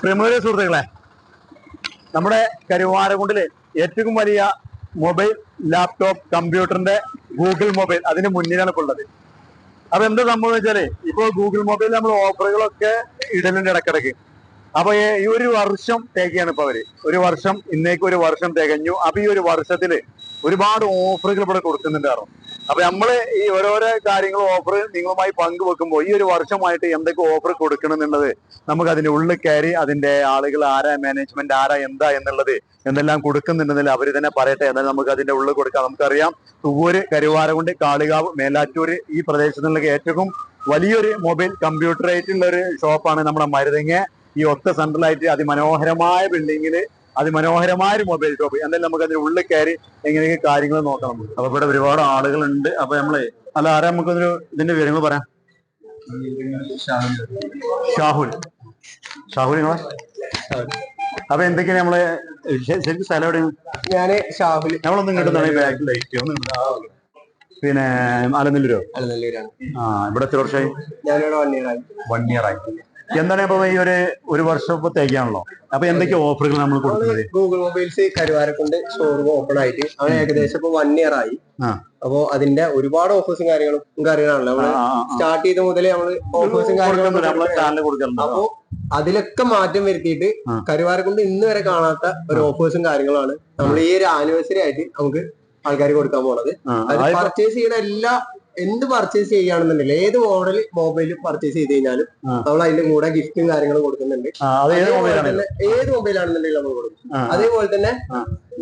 പ്രിയമുള്ള സുഹൃത്തുക്കളെ നമ്മുടെ കരുവാരകുണ്ടിലെ ഏറ്റവും വലിയ മൊബൈൽ ലാപ്ടോപ്പ് കമ്പ്യൂട്ടറിന്റെ ഗൂഗിൾ മൊബൈൽ അതിന് മുന്നിലാണ് ഇപ്പോൾ ഉള്ളത്. അപ്പൊ എന്താ സംഭവം വെച്ചാൽ ഇപ്പൊ ഗൂഗിൾ മൊബൈൽ നമ്മൾ ഓഫറുകളൊക്കെ ഇടലുണ്ട് ഇടക്കിടക്ക് അപ്പൊ ഈ ഒരു വർഷം തേക്കാണ് ഇപ്പൊ അവർ. ഒരു വർഷം ഇന്നേക്ക് ഒരു വർഷം തികഞ്ഞു. അപ്പൊ ഈ ഒരു വർഷത്തിൽ ഒരുപാട് ഓഫറുകൾ ഇവിടെ കൊടുക്കുന്നുണ്ടായിരുന്നു അപ്പൊ നമ്മൾ ഈ ഓരോരോ കാര്യങ്ങൾ ഓഫർ നിങ്ങളുമായി പങ്കുവെക്കുമ്പോൾ ഈ ഒരു വർഷമായിട്ട് എന്തൊക്കെ ഓഫർ കൊടുക്കണമെന്നുള്ളത് നമുക്ക് അതിന്റെ ഉള്ളിൽ കയറി അതിന്റെ ആളുകൾ ആരാ മാനേജ്മെന്റ് ആരാ എന്താ എന്നുള്ളത് എന്തെല്ലാം കൊടുക്കുന്നുണ്ടെന്നില്ല അവർ തന്നെ പറയട്ടെ. എന്നാലും നമുക്ക് അതിന്റെ ഉള്ളിൽ കൊടുക്കാം. നമുക്കറിയാം തുവൂര് കരുവാരകുണ്ട് കാളികാവ് മേലാറ്റൂര് ഈ പ്രദേശത്തുള്ള ഏറ്റവും വലിയൊരു മൊബൈൽ കമ്പ്യൂട്ടർ ആയിട്ടുള്ള ഒരു ഷോപ്പാണ് നമ്മുടെ മരുതങ്ങ. ഈ ഒത്ത സെൻട്രലായിട്ട് അതിമനോഹരമായ ബിൽഡിങ്ങിൽ അതിമനോഹരമായ ഒരു മൊബൈൽ ഷോപ്പ് എന്തായാലും നമുക്ക് അതിന്റെ ഉള്ളിൽ കയറി എങ്ങനെയൊക്കെ കാര്യങ്ങൾ നോക്കണം. അപ്പൊ ഇവിടെ ഒരുപാട് ആളുകളുണ്ട്. അപ്പൊ നമ്മളെ അല്ല ആരാ നമുക്കൊരു ഇതിന്റെ വിവരങ്ങൾ പറയാം? ഷാഹുൽ. ഷാഹുൽ നിങ്ങളെ അപ്പൊ എന്തൊക്കെയാണ് നമ്മളെ ശരിക്കും സ്ഥലം എവിടെയാണ് ഞാൻ ഷാഹുൽ. നമ്മളൊന്നും ഇങ്ങോട്ട് ബാക്ക് ലൈറ്റ് ഒന്നും പിന്നെ അലനല്ലൂരോ അലനല്ലൂരാണ് ആ ഇവിടെ എത്ര വർഷമായി? ഞാനിവിടെ വൺ ഇയർ ആയി. വൺ ഇയർ ആയി. എന്താണ് ഇപ്പൊ ഈ ഒരു ഒരു വർഷം ഇപ്പൊ തേക്കാണല്ലോ അപ്പൊ എന്തൊക്കെ ഓഫറുകൾ നമ്മൾ കൊടുക്കുന്നത്? Google mobiles Karuvarakundu showroom open ആയിട്ട്. അവൻ ഏകദേശം ഇപ്പൊ വൺ ഇയർ ആയി. അപ്പോ അതിന്റെ ഒരുപാട് ഓഫേഴ്സും കാര്യങ്ങളും കാര്യങ്ങളാണല്ലോ. നമ്മൾ സ്റ്റാർട്ട് ചെയ്ത മുതൽ നമ്മൾ ഓഫേഴ്സും കാര്യങ്ങളും അപ്പോ അതിലൊക്കെ മാറ്റം വരുത്തിയിട്ട് കരുവാരക്കുണ്ട് ഇന്ന് വരെ കാണാത്ത ഒരു ഓഫേഴ്സും കാര്യങ്ങളാണ്. നമ്മൾ ഈ ഒരു ആനിവേഴ്സറി ആയിട്ട് നമുക്ക് ആൾക്കാർ കൊടുക്കാൻ പോണത്. അത് പർച്ചേസ് ചെയ്യുന്ന എല്ലാ എന്ത് പർച്ചേസ് ചെയ്യുകയാണെന്നുണ്ടെങ്കിൽ ഏത് മോഡൽ മൊബൈൽ പർച്ചേസ് ചെയ്ത് കഴിഞ്ഞാലും. നമ്മൾ അതിന്റെ കൂടെ ഗിഫ്റ്റും കാര്യങ്ങളും കൊടുക്കുന്നുണ്ട്. ഏത് മൊബൈൽ തന്നെ നമ്മൾ കൊടുക്കും. അതേപോലെ തന്നെ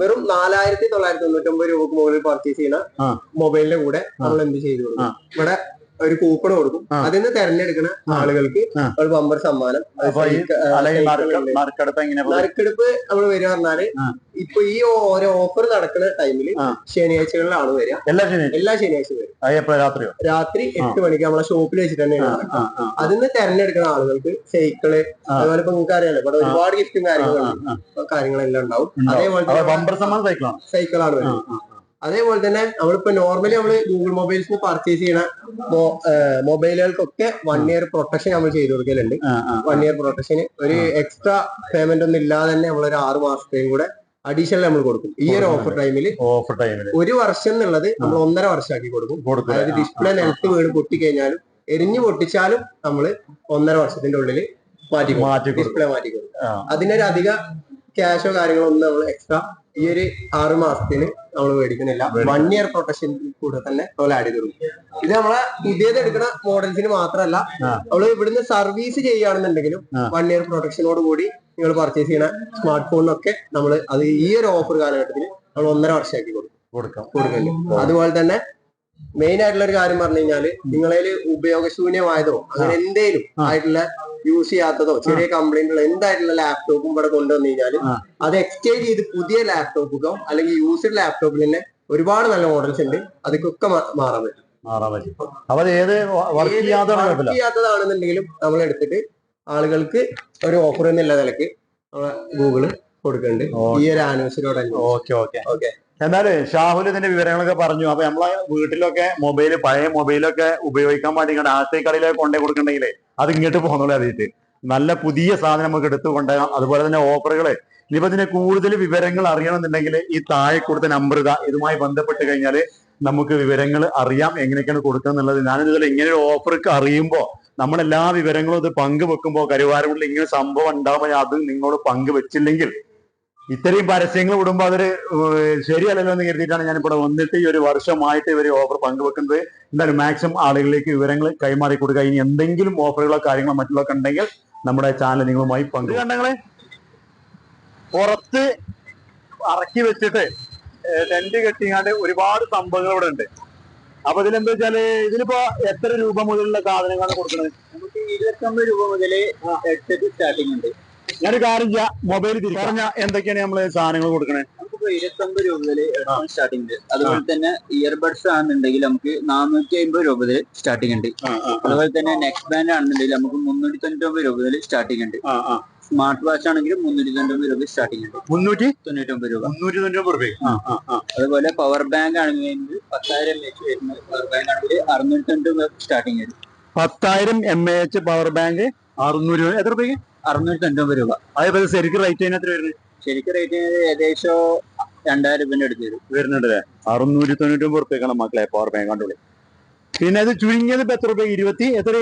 വെറും നാലായിരത്തി തൊള്ളായിരത്തി തൊണ്ണൂറ്റി ഒമ്പത് രൂപക്ക് മുകളിൽ പർച്ചേസ് ചെയ്യുന്ന. മൊബൈലിന്റെ കൂടെ നമ്മൾ എന്ത് ചെയ്തു കൊടുക്കും? ഇവിടെ ഒരു കൂപ്പൺ കൊടുക്കും. അതിൽ നിന്ന് തെരഞ്ഞെടുക്കുന്ന ആളുകൾക്ക് ഒരു ബമ്പർ സമ്മാനം. നറുക്കെടുപ്പ് നമ്മൾ വരിക പറഞ്ഞാൽ ഇപ്പൊ ഈ ഓരോ ഓഫർ നടക്കുന്ന ടൈമിൽ. ശനിയാഴ്ചകളിലാണ് വരിക. എല്ലാ എല്ലാ ശനിയാഴ്ച വരും. രാത്രി എട്ട് മണിക്ക് നമ്മളെ ഷോപ്പിൽ വെച്ചിട്ട് തന്നെയാണ് അതിൽ നിന്ന് തെരഞ്ഞെടുക്കുന്ന ആളുകൾക്ക് സൈക്കിൾ അതുപോലെ ഇപ്പൊ നിങ്ങൾക്ക് അറിയാലോ ഇവിടെ ഒരുപാട് ഗിഫ്റ്റും കാര്യങ്ങളും കാര്യങ്ങളെല്ലാം ഉണ്ടാവും. അതേപോലെ സൈക്കിളാണ് വരുന്നത്. അതേപോലെ തന്നെ നമ്മളിപ്പോ നോർമലി നമ്മൾ ഗൂഗിൾ മൊബൈൽസിന് പർച്ചേസ് ചെയ്യണ മൊബൈലുകൾക്കൊക്കെ വൺ ഇയർ പ്രൊട്ടക്ഷൻ നമ്മൾ ചെയ്തു കൊടുക്കലുണ്ട്. വൺ ഇയർ പ്രൊട്ടക്ഷൻ ഒരു എക്സ്ട്രാ പേയ്മെന്റ് ഒന്നും ഇല്ലാതെ തന്നെ നമ്മൾ ഒരു ആറ് മാസത്തെയും കൂടെ അഡീഷണൽ നമ്മൾ കൊടുക്കും. ഈ ഒരു ഓഫർ ടൈമിൽ ഓഫർ ടൈമിൽ ഒരു വർഷം എന്നുള്ളത് നമ്മൾ ഒന്നര വർഷമാക്കി കൊടുക്കും. അതായത് ഡിസ്പ്ലേ നിലത്ത് വീണ് പൊട്ടിക്കഴിഞ്ഞാലും എരിഞ്ഞു പൊട്ടിച്ചാലും നമ്മൾ ഒന്നര വർഷത്തിന്റെ ഉള്ളിൽ മാറ്റി കൊടുക്കും. മാറ്റി ഡിസ്പ്ലേ മാറ്റി കൊടുക്കും. അതിനൊരു അധിക ക്യാഷോ കാര്യങ്ങളോ ഒന്നും നമ്മൾ എക്സ്ട്രാ ഈ ഒരു ആറ് മാസത്തിന് നമ്മൾ മേടിക്കുന്നില്ല. വൺ ഇയർ പ്രൊട്ടക്ഷൻ കൂടെ തന്നെ നമ്മൾ ആഡ് ചെയ്തു. ഇത് നമ്മളെ പുതിയത് എടുക്കുന്ന മോഡൽസിന് മാത്രമല്ല. നമ്മൾ ഇവിടുന്ന് സർവീസ് ചെയ്യുകയാണെന്നുണ്ടെങ്കിലും വൺ ഇയർ പ്രൊട്ടക്ഷനോട് കൂടി നിങ്ങൾ പർച്ചേസ് ചെയ്യുന്ന സ്മാർട്ട് ഫോണിനൊക്കെ നമ്മൾ അത് ഈ ഒരു ഓഫർ കാലഘട്ടത്തിൽ നമ്മൾ ഒന്നര വർഷമാക്കി കൊടുക്കും. കൊടുക്കാം. കൊടുക്കുന്നുണ്ട് അതുപോലെ തന്നെ മെയിൻ ആയിട്ടുള്ള ഒരു കാര്യം പറഞ്ഞു കഴിഞ്ഞാൽ നിങ്ങളതിൽ ഉപയോഗശൂന്യമായതോ അങ്ങനെ എന്തേലും ആയിട്ടുള്ള യൂസ് ചെയ്യാത്തതോ ചെറിയ കംപ്ലൈന്റ് ഉള്ള എന്തായിട്ടുള്ള ലാപ്ടോപ്പും ഇവിടെ കൊണ്ടുവന്നു കഴിഞ്ഞാൽ അത് എക്സ്ചേഞ്ച് ചെയ്ത് പുതിയ ലാപ്ടോപ്പുകോ അല്ലെങ്കിൽ യൂസ്ഡ് ലാപ്ടോപ്പിൽ തന്നെ ഒരുപാട് നല്ല മോഡൽസ് ഉണ്ട്. അതൊക്കെ മാറാൻ പറ്റും. മാറാൻ പറ്റും. അപ്പൊ ഏത് വർക്ക് ചെയ്യാത്തതാണെന്നുണ്ടെങ്കിലും നമ്മൾ എടുത്തിട്ട് ആളുകൾക്ക് ഒരു ഓഫർ എന്നുള്ള നിലയ്ക്ക് ഗൂഗിൾ കൊടുക്കുന്നുണ്ട്. ഈ ഒരു ആനിവേഴ്സറിയോടെ ഓക്കെ ഓക്കെ. ഓക്കെ. എന്നാലും ഷാഹുൽ ഇതിന്റെ വിവരങ്ങളൊക്കെ പറഞ്ഞു. അപ്പൊ നമ്മളെ വീട്ടിലൊക്കെ മൊബൈൽ പഴയ മൊബൈലൊക്കെ ഉപയോഗിക്കാൻ വേണ്ടി ആശയക്കടയിലൊക്കെ ആശയ കടയിലൊക്കെ കൊണ്ടേ കൊടുക്കണ്ടെങ്കിലേ അത് ഇങ്ങോട്ട് പോകുന്നുള്ളൂ അറിയിട്ട്. നല്ല പുതിയ സാധനം നമുക്ക് എടുത്തു കൊണ്ടുപോകാം അതുപോലെ തന്നെ ഓഫറുകൾ. ഇനിയിപ്പോ ഇതിന്റെ കൂടുതൽ വിവരങ്ങൾ അറിയണമെന്നുണ്ടെങ്കിൽ ഈ താഴെ കൊടുത്ത നമ്പർ ഇതാ. ഇതുമായി ബന്ധപ്പെട്ട് കഴിഞ്ഞാൽ നമുക്ക് വിവരങ്ങൾ അറിയാം എങ്ങനെയൊക്കെയാണ് കൊടുക്കുക എന്നുള്ളത് ഞാനിതുപോലെ ഇങ്ങനെ ഒരു ഓഫർക്ക് അറിയുമ്പോൾ നമ്മളെല്ലാ വിവരങ്ങളും ഇത് പങ്കുവെക്കുമ്പോൾ കരുവാരമുള്ള ഇങ്ങനെ സംഭവം ഉണ്ടാകുമ്പോൾ അത് നിങ്ങളോട് പങ്കുവെച്ചില്ലെങ്കിൽ ഇത്രയും പരസ്യങ്ങൾ വിടുമ്പോൾ അതൊരു ശരിയല്ലല്ലോ എന്ന് കരുതിയിട്ടാണ് ഞാൻ ഇവിടെ വന്നിട്ട് ഈ ഒരു വർഷമായിട്ട് ഇവർ ഓഫർ പങ്കുവെക്കുന്നത്. എന്തായാലും മാക്സിമം ആളുകളിലേക്ക് വിവരങ്ങൾ കൈമാറി കൊടുക്കുക. ഇനി എന്തെങ്കിലും ഓഫറുകളോ കാര്യങ്ങളോ മറ്റുള്ളതൊക്കെ ഉണ്ടെങ്കിൽ നമ്മുടെ ചാനൽ നിങ്ങളുമായി പങ്കു കണ്ടങ്ങളെ? പുറത്ത് അറക്കി വെച്ചിട്ട് ടെന്റ് കെട്ടിങ്ങാണ്ട് ഒരുപാട് സംഭവങ്ങൾ ഇവിടെ ഉണ്ട്. അപ്പൊ ഇതിലെന്താ വെച്ചാൽ ഇതിലിപ്പോ എത്ര രൂപ മുതലുള്ള സാധനങ്ങളാണ് കൊടുക്കുന്നത് നമുക്ക് ഇരുപത്തൊമ്പത് രൂപ മുതൽ ഹെഡ്സെറ്റ് സ്റ്റാർട്ടിംഗ് ഉണ്ട്. ഞാനൊരു കാര്യം ചെയ്യാം. മൊബൈൽ പറഞ്ഞ എന്തൊക്കെയാണ് നമ്മൾ സാധനങ്ങൾ കൊടുക്കണേ? നമുക്കിപ്പോ ഇരുപത്തൊമ്പത് രൂപ മുതൽ ഹെഡ്ഫോൺ സ്റ്റാർട്ടിംഗ് ഉണ്ട്. അതുപോലെ തന്നെ ഇയർബഡ്സ് ആണെന്നുണ്ടെങ്കിൽ നമുക്ക് നാനൂറ്റി അമ്പത് രൂപ മുതൽ സ്റ്റാർട്ടിംഗ് ഉണ്ട്. അതുപോലെ തന്നെ നെക്സ്റ്റ് ബാൻഡ് ആണെന്നുണ്ടെങ്കിൽ നമുക്ക് മുന്നൂറ്റി തൊണ്ണൂറ്റി രൂപ മുതൽ സ്റ്റാർട്ടിംഗ് ഉണ്ട്. സ്മാർട്ട് വാച്ച് ആണെങ്കിലും മുന്നൂറ്റി തൊണ്ണൂറ്റി രൂപ സ്റ്റാർട്ടിംഗ് ഉണ്ട്. മുന്നൂറ്റി തൊണ്ണൂറ്റൊമ്പത് രൂപ. മുന്നൂറ്റി തൊണ്ണൂറ് രൂപ അതുപോലെ പവർ ബാങ്ക് ആണെങ്കിൽ പത്തായിരം എം എച്ച് വരുന്ന പവർ ബാങ്ക് ആണെങ്കിൽ അറുന്നൂറ്റി തൊണ്ണൂറ്റി രൂപ സ്റ്റാർട്ടിംഗ് വരും പത്തായിരം M A H power bank അറുന്നൂറ് രൂപ. എത്ര രൂപയ്ക്ക്? അറുന്നൂറ്റി തൊണ്ണൂറ് രൂപ. അതേപോലെ ശരിക്കും റേറ്റ് ചെയ്യുന്ന എത്ര വരുന്നത്? ശരിക്കും റേറ്റ് ഏകദേശം രണ്ടായിരം രൂപ അടുത്ത് വരും. വരുന്നുണ്ട് അല്ലേ? അറുന്നൂറ്റി തൊണ്ണൂറ്റി ഒമ്പത് റുപ്യക്കാണ് മക്കളെ പവർ ബാങ്ക് കണ്ടോളി പിന്നെ അത് ചുരുങ്ങിയത് ഇപ്പൊ എത്ര രൂപ ഇരുപത്തി എത്ര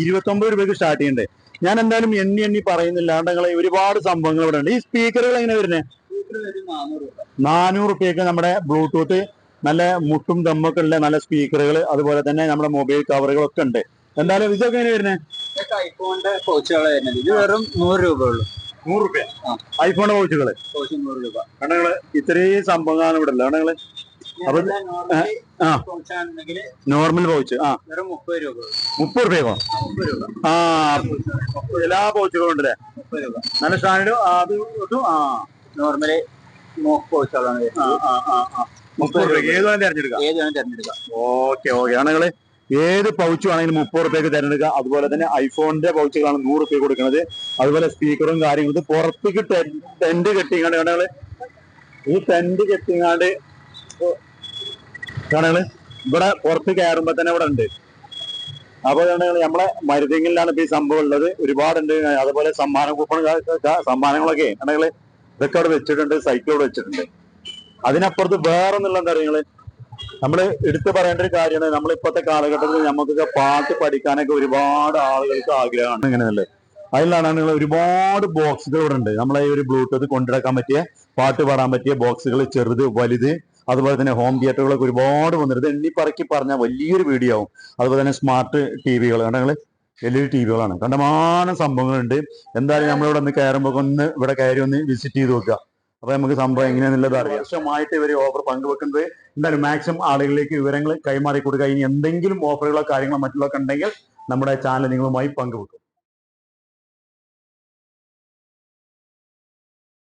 ഇരുപത്തി ഒമ്പത് രൂപയ്ക്ക് സ്റ്റാർട്ട് ചെയ്യണ്ടേ? ഞാൻ എന്തായാലും എണ്ണി എണ്ണി പറയുന്നില്ല. നിങ്ങളെ ഒരുപാട് സംഭവങ്ങൾ ഇവിടെ ഉണ്ട്. ഈ സ്പീക്കറുകൾ എങ്ങനെ വരുന്നത് നാനൂറ് റുപ്യക്ക് നമ്മുടെ ബ്ലൂടൂത്ത് നല്ല മുട്ടും ദമ്മൊക്കെ ഉള്ള നല്ല സ്പീക്കറുകൾ അതുപോലെ തന്നെ നമ്മുടെ മൊബൈൽ കവറുകളൊക്കെ ഉണ്ട്. എന്തായാലും ഇതൊക്കെ എങ്ങനെ വരുന്നത് ഇതൊക്കെ ഐഫോണിന്റെ കോച്ചുകളാണ് വരുന്നത് ഇത് വെറും നൂറ് രൂപ ഉള്ളൂ നൂറ് രൂപ ഐഫോണിന്റെ പൗച്ചുകൾ കോച്ച് നൂറ് രൂപ. കണ്ടങ്ങൾ ഇത്രയും സംഭവങ്ങളാണ് ഇവിടെ ഉള്ളത്. കണ്ടങ്ങൾ അപ്പൊ ആ. നോർമൽ പൗച്ച് ആ. വെറും മുപ്പത് രൂപ. മുപ്പത് റുപ്യക്കോ രൂപ. ആ എല്ലാ പൗച്ചുകളും ഉണ്ടല്ലേ? നല്ല സ്റ്റാൻഡേർഡ്. അത് ആ. നോർമലി. മുപ്പത് രൂപ ഏത് വേണം തിരഞ്ഞെടുക്കാം. ഏത് വേണം തിരഞ്ഞെടുക്കാം. Okay okay. ആണെങ്കിൽ ഏത് പൗച്ച് ആണെങ്കിലും മുപ്പത് റുപ്യക്ക് തിരഞ്ഞെടുക്കുക അതുപോലെ തന്നെ ഐഫോണിന്റെ പൗച്ചുകളാണ് നൂറ് റുപ്യ കൊടുക്കുന്നത്. അതുപോലെ സ്പീക്കറും കാര്യങ്ങളും. പുറത്തേക്ക് ടെന്റ് കെട്ടിങ്ങാണ്ട് കണ്ടങ്ങൾ ഈ ടെന്റ് കെട്ടിങ്ങാണ്ട് കാണങ്ങൾ ഇവിടെ പുറത്ത് കയറുമ്പോ തന്നെ ഇവിടെ ഉണ്ട്. അപ്പൊ കണ്ടങ്ങൾ നമ്മളെ മരുതെങ്കിലാണ് ഇപ്പൊ ഈ സംഭവം ഉള്ളത്. ഒരുപാടുണ്ട്. അതുപോലെ സമ്മാന കൂപ്പൺ സമ്മാനങ്ങളൊക്കെ കണ്ടങ്ങൾ ഇതൊക്കെ അവിടെ വെച്ചിട്ടുണ്ട്. സൈക്കിൾ അവിടെ വെച്ചിട്ടുണ്ട്. അതിനപ്പുറത്ത് വേറെ എന്നുള്ള എന്താ നിങ്ങൾ? നമ്മൾ എടുത്തു പറയേണ്ട ഒരു കാര്യമാണ് നമ്മൾ ഇപ്പോഴത്തെ കാലഘട്ടത്തിൽ നമുക്കൊക്കെ പാട്ട് പഠിക്കാനൊക്കെ ഒരുപാട് ആളുകൾക്ക് ആഗ്രഹമാണ് ഇങ്ങനെയല്ലേ അതിലാണ് നിങ്ങൾ ഒരുപാട് ബോക്സുകൾ ഇവിടെ ഉണ്ട്. നമ്മളെ ഈ ഒരു ബ്ലൂടൂത്ത് കൊണ്ടുനടക്കാൻ പറ്റിയ പാട്ട് പാടാൻ പറ്റിയ ബോക്സുകൾ ചെറുത് വലുത് അതുപോലെ തന്നെ ഹോം തിയേറ്ററുകളൊക്കെ ഒരുപാട് വന്നിരുന്നത് എണ്ണി പറക്കി പറഞ്ഞാൽ വലിയൊരു വീഡിയോ ആവും. അതുപോലെ തന്നെ സ്മാർട്ട് ടി വികൾ കണ്ടെങ്കിൽ എൽ ടി വികളാണ് കണ്ടമാനം സംഭവങ്ങളുണ്ട്. എന്തായാലും നമ്മളിവിടെ ഒന്ന് കയറുമ്പോൾ ഒന്ന് ഇവിടെ കയറി ഒന്ന് വിസിറ്റ് ചെയ്ത് നോക്കുക. അപ്പൊ നമുക്ക് സംഭവം എങ്ങനെയാന്നുള്ളത് അറിയാം. വർഷമായിട്ട് ഇവർ ഓഫർ പങ്കുവെക്കുന്നത്. എന്തായാലും മാക്സിമം ആളുകളിലേക്ക് വിവരങ്ങൾ കൈമാറി കൊടുക്കുക. ഇനി എന്തെങ്കിലും ഓഫറുകളോ കാര്യങ്ങളോ മറ്റുള്ളതൊക്കെ ഉണ്ടെങ്കിൽ നമ്മുടെ ചാനൽ നിങ്ങളുമായി പങ്കുവെക്കും.